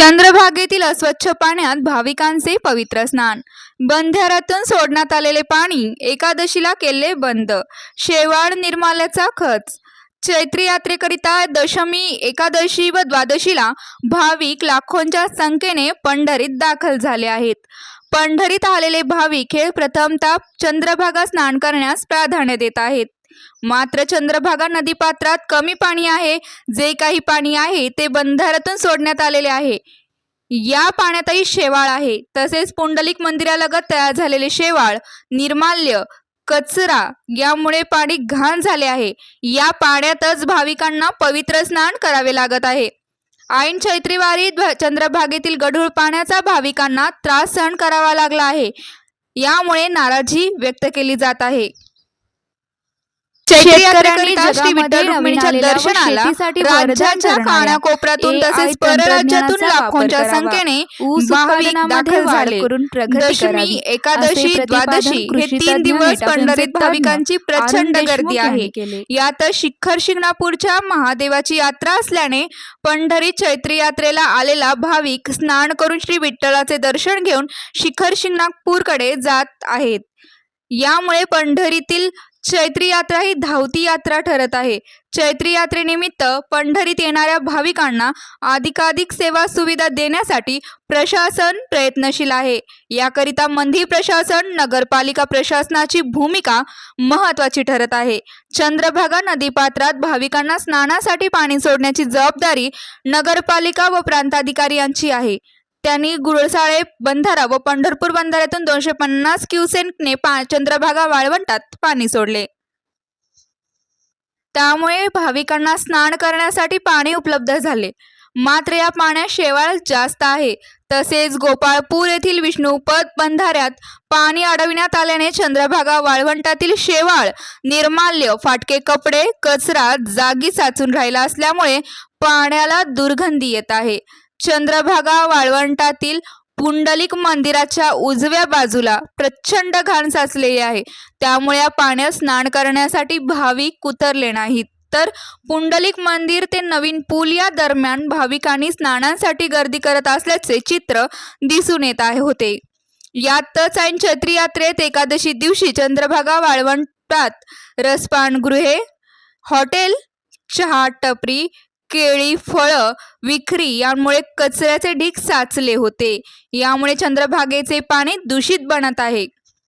चंद्रभागेतील अस्वच्छ पाण्यात भाविकांचे पवित्र स्नान. बंधाऱ्यातून सोडण्यात आलेले पाणी एकादशीला केले बंद. शेवाळ निर्माल्याचा खच. चैत्री यात्रेकरिता दशमी एकादशी व द्वादशीला भाविक लाखोंच्या संख्येने पंढरीत दाखल झाले आहेत. पंढरीत आलेले भाविक हे प्रथमतः चंद्रभागा स्नान करण्यास प्राधान्य देत आहेत. मात्र चंद्रभागा नदीपात्रात कमी पाणी आहे. जे काही पाणी आहे ते बंधाऱ्यातून सोडण्यात आलेले आहे. या पाण्यातही शेवाळ आहे. तसेच पुंडलिक मंदिरालगत तयार झालेले शेवाळ निर्माल्य कचरा यामुळे पाणी घाण झाले आहे. या पाण्यातच भाविकांना पवित्र स्नान करावे लागत आहे. ऐन चैत्रीवारी चंद्रभागेतील गढूळ पाण्याचा भाविकांना त्रास सहन करावा लागला आहे. यामुळे नाराजी व्यक्त केली जात आहे. दर्शनाला राज्याच्या कानाकोपऱ्यातून तसेच परराज्यातून लाखोंच्या संख्येने भाविक दाखल झाले दशमी एकादशी द्वादशी हे तीन दिवस पंढरीत भाविकांची प्रचंड गर्दी आहे. यात शिखर शिंगणापूरच्या महादेवाची यात्रा असल्याने पंढरी चैत्री यात्रेला आलेला भाविक स्नान करून श्री विठ्ठलाचे दर्शन घेऊन शिखर शिंगणापूरकडे जात आहेत. यामुळे पंढरीतील चैत्री यात्रा ही धावती यात्रा ठरत आहे. चैत्री यात्रेनिमित्त पंढरीत येणाऱ्या भाविकांना अधिकाधिक सेवा सुविधा देण्यासाठी प्रशासन प्रयत्नशील आहे. याकरिता मंदिर प्रशासन नगरपालिका प्रशासनाची भूमिका महत्वाची ठरत आहे. चंद्रभागा नदीपात्रात भाविकांना स्नानासाठी पाणी सोडण्याची जबाबदारी नगरपालिका व प्रांताधिकारी यांची आहे. त्यांनी गुरळसाळे बंधारा व पंढरपूर बंधाऱ्यातून दोनशे पन्नास क्युसेंटने पा चंद्रभागा वाळवंटात पाणी सोडले. त्यामुळे भाविकांना स्नान करण्यासाठी पाणी उपलब्ध झाले. मात्र या पाण्यात शेवाळ जास्त आहे. तसेच गोपाळपूर येथील विष्णुपद बंधाऱ्यात पाणी अडविण्यात आल्याने चंद्रभागा वाळवंटातील शेवाळ निर्माल्य फाटके कपडे कचरा जागी साचून राहिला असल्यामुळे पाण्याला दुर्गंधी येत आहे. चंद्रभागा वाळवंटातील पुंडलिक मंदिराच्या उजव्या बाजूला प्रचंड घाण साचलेली आहे. त्यामुळे या पाण्यात स्नान करण्यासाठी भाविक उतरले नाहीत. तर पुंडलिक मंदिर ते नवीन पूल या दरम्यान भाविकांनी स्नानांसाठी गर्दी करत असल्याचे चित्र दिसून येत आहे होते. यातच ऐन छत्री यात्रेत एकादशी दिवशी चंद्रभागा वाळवंटात रसपानगृहे हॉटेल चहा टपरी केळी फळं विक्री यामुळे कचऱ्याचे ढीग साचले होते. यामुळे चंद्रभागेचे पाणी दूषित बनत आहे.